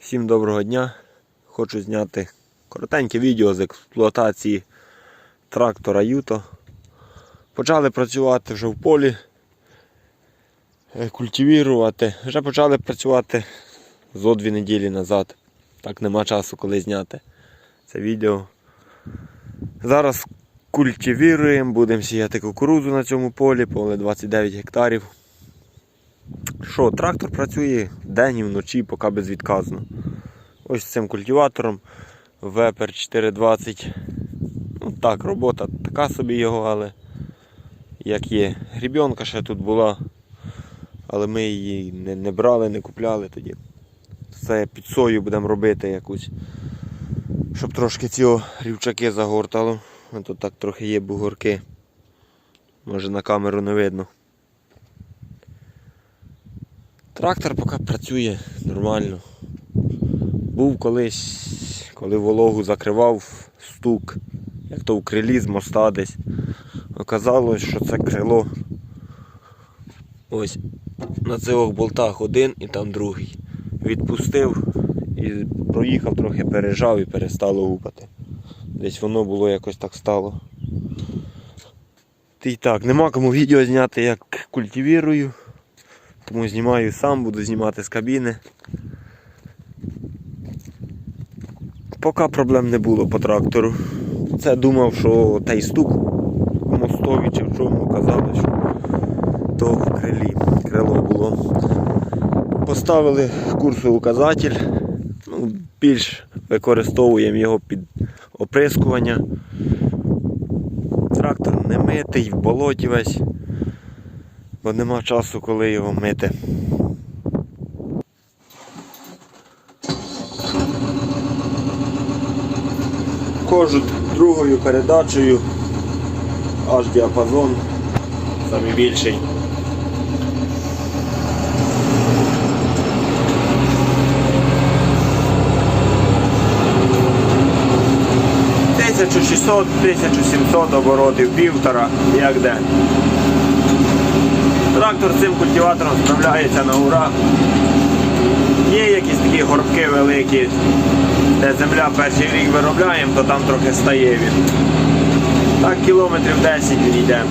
Всім доброго дня. Хочу зняти коротеньке відео з експлуатації трактора Юто. Почали працювати вже в полі, е, культивірувати. Вже почали працювати зо дві неділі назад. Так нема часу коли зняти це відео. Зараз культивіруємо, будемо сіяти кукурудзу на цьому полі, поле 29 гектарів. Що, трактор працює день і вночі, поки безвідказно. Ось цим культиватором Вепер 420. Ну так, робота така собі його, але як є. Грібінка ще тут була, але ми її не, не брали, не купляли тоді. Все під сою будемо робити якусь, щоб трошки ці рівчаки загортало. Тут так трохи є бугорки. Може на камеру не видно. Трактор поки працює нормально. Був колись, коли вологу закривав стук, як то в крилі з моста десь. Оказалось, що це крило ось на цих болтах один і там другий. Відпустив і проїхав трохи пережав і перестало гупати. Десь воно було якось так стало. І так, нема кому відео зняти, як культивірую. Тому знімаю сам, буду знімати з кабіни. Поки проблем не було по трактору. Це думав, що той стук в мостові чи в чому казали, що то в крилі крило було. Поставили курсоуказатель. Ну, більш використовуємо його під оприскування. Трактор не митий, в болоті весь бо нема часу, коли його мити. Кожу другою передачею аж діапазон самий більший. Тисячу 600, 1700 оборотів, півтора, як де. Трактор цим культиватором справляється на ура. Є якісь такі горбки великі, де земля перший рік виробляємо, то там трохи стає він. Так кілометрів 10 він йде.